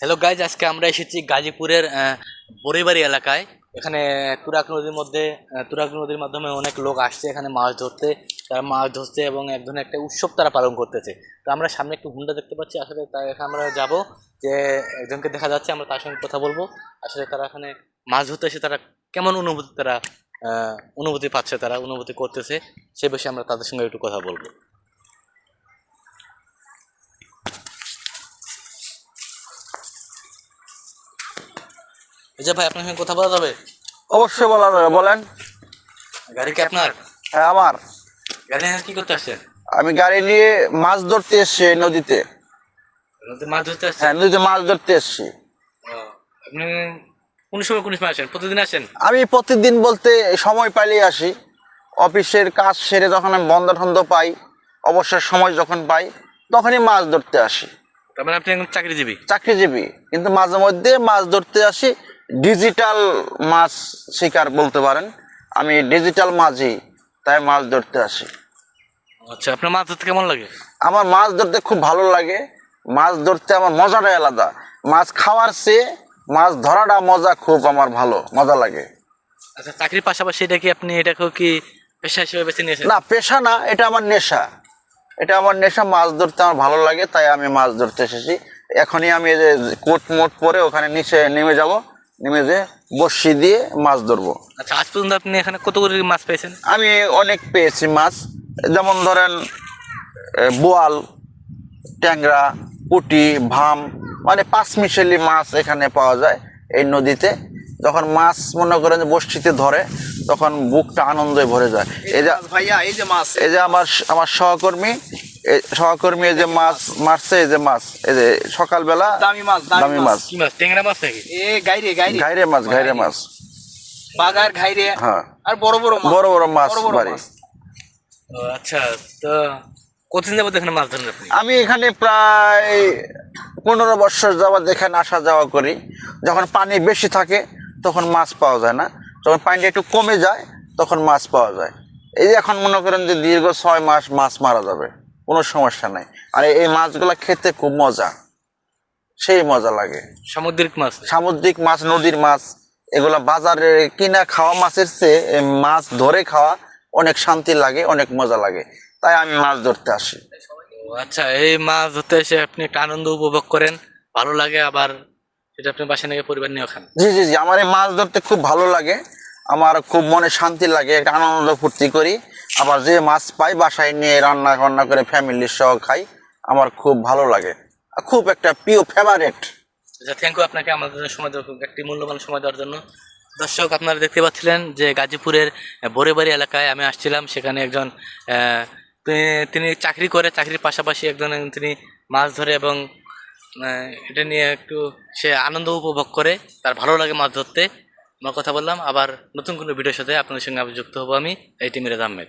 Hello guys আজকে আমরা এসেছি গাজীপুরের আহ, বড়িবাড়ি এলাকায়। এখানে তুরাগ নদীর মধ্যে তুরাগ নদীর মাধ্যমে অনেক লোক আসছে এখানে মাছ ধরতে। তারা মাছ ধরছে এবং এক ধরনের একটা উৎসব তারা পালন করতেছে। তো আমরা সামনে একটু হুন্ডা দেখতে পাচ্ছি। আসলে তাই এখানে আমরা যাব যে একজনকে দেখা যাচ্ছে আমরা তার সঙ্গে কথা বলব। আসলে তারা এখানে মাছ ধরতে এসে তারা কেমন অনুভূতি তারা অনুভূতি পাচ্ছে তারা অনুভূতি করতেছে সে বিষয়ে আমরা তাদের সঙ্গে একটু কথা বলব। এই যে ভাই আপনার সঙ্গে কথা বলা যাবে? অবশ্যই বলা যাবে বলেন। গাড়ি কি আপনার? হ্যাঁ আমার। গাড়ি নিয়ে কি করতে আসছেন? আমি গাড়ি নিয়ে মাছ ধরতে এসছি নদীতে। নদীতে মাছ ধরতে আসছেন? হ্যাঁ নদীতে মাছ ধরতে এসছি। আপনি কোন সময় কোন সময় আসেন? প্রতিদিন আসেন? আমি প্রতিদিন বলতে সময় পাইলেই আসি। অফিসের কাজ সেরে যখন আমি বন্ধ ঠন্দ পাই অবসর সময় যখন পাই তখনই মাছ ধরতে আসি। তার মানে আপনি চাকরিজীবী? চাকরিজীবী কিন্তু মাঝে মধ্যে মাছ ধরতে আসি ডিজিটাল মাছ শিকার বলতে পারেন। আমি ডিজিটাল মাঝি তাই মাছ ধরতে আসি। আচ্ছা আপনার মাছ ধরতে কেমন লাগে? আমার মাছ ধরতে খুব ভালো লাগে। মাছ ধরতে আমার মজাটাই আলাদা। মাছ খাওয়ার চেয়ে মাছ ধরাটা মজা খুব আমার ভালো মজা লাগে। আচ্ছা চাকরির পাশাপাশি এটা কি আপনি এটাকেও কি পেশা হিসেবে বেছে নিয়েছেন? না পেশা না এটা আমার নেশা। এটা আমার নেশা মাছ ধরতে আমার ভালো লাগে তাই আমি মাছ ধরতে এসেছি। এখনই আমি এই যে কোট মোট পরে ওখানে নিচে নেমে যাব। নেমে যে বসি দিয়ে মাছ ধরবো। আচ্ছা আজ পর্যন্ত আপনি এখানে কত করে মাছ পেয়েছেন? আমি অনেক পেয়েছি মাছ। যেমন ধরেন বোয়াল ট্যাংরা পুটি ভাম মানে পাঁচ মিশেলি মাছ এখানে পাওয়া যায় এই নদীতে। যখন মাছ মনে করেন যে বস্তিতে ধরে তখন বুকটা আনন্দে ভরে যায়। এই যে ভাইয়া এই যে মাছ। এই যে আমার আমার সহকর্মী সহকর্মী এই যে মাছ মারছে এই যে মাছ এই যে সকালবেলা দামি মাছ দামি মাছ। কি মাছ? ট্যাংরা মাছ নাকি? এ গাইরে গাইরে। ঘাইরে মাছ ঘাইরে মাছ। বাগার ঘাইরে হ্যাঁ। আর বড় বড় মাছ। বড় বড় মাছ বড় আচ্ছা তো কতদিন যাবত এখানে মাছ ধরেন আপনি? আমি এখানে প্রায় পনেরো বছর যাওয়ার এখানে আসা যাওয়া করি। যখন পানি বেশি থাকে তখন মাছ পাওয়া যায় না। যখন পানিটা একটু কমে যায় তখন মাছ পাওয়া যায়। এই যে এখন মনে করেন যে দীর্ঘ ছয় মাস মাছ মারা যাবে। কোনো সমস্যা নাই। আর এই মাছগুলো খেতে খুব মজা। সেই মজা লাগে। সামুদ্রিক মাছ? সামুদ্রিক মাছ নদীর মাছ এগুলা বাজারে কিনা খাওয়া মাছের চেয়ে মাছ ধরে খাওয়া অনেক শান্তি লাগে অনেক মজা লাগে। তাই আমি মাছ ধরতে আসি। আচ্ছা এই মাছ ধরতে এসে আপনি একটা আনন্দ উপভোগ করেন ভালো লাগে আবার সেটা আপনি বাসা নিয়ে পরিবার নিয়েও খান? জি জি জি আমার এই মাছ ধরতে খুব ভালো লাগে। আমার খুব মনে শান্তি লাগে, একটা আনন্দ ফুর্তি করি। আবার যে মাছ পাই বাসায় নিয়ে রান্না বান্না করে ফ্যামিলির সহ খাই, আমার খুব ভালো লাগে। খুব একটা প্রিয় ফেভারেট থ্যাংক ইউ আপনাকে আমাদের সময় দেওয়ার একটি মূল্যবান সময় দেওয়ার জন্য। দর্শক, আপনারা দেখতে পাচ্ছিলেন যে গাজীপুরের বোরেবাড়ি এলাকায় আমি আসছিলাম, সেখানে একজন তিনি চাকরি করে, চাকরির পাশাপাশি একজন তিনি মাছ ধরে এবং এটা নিয়ে একটু সে আনন্দ উপভোগ করে, তার ভালো লাগে মাছ ধরতে। আমরা কথা বললাম, আবার নতুন কোনো ভিডিওর সাথে আপনাদের সঙ্গে যুক্ত হব আমি, এই টিমের আহমেদ।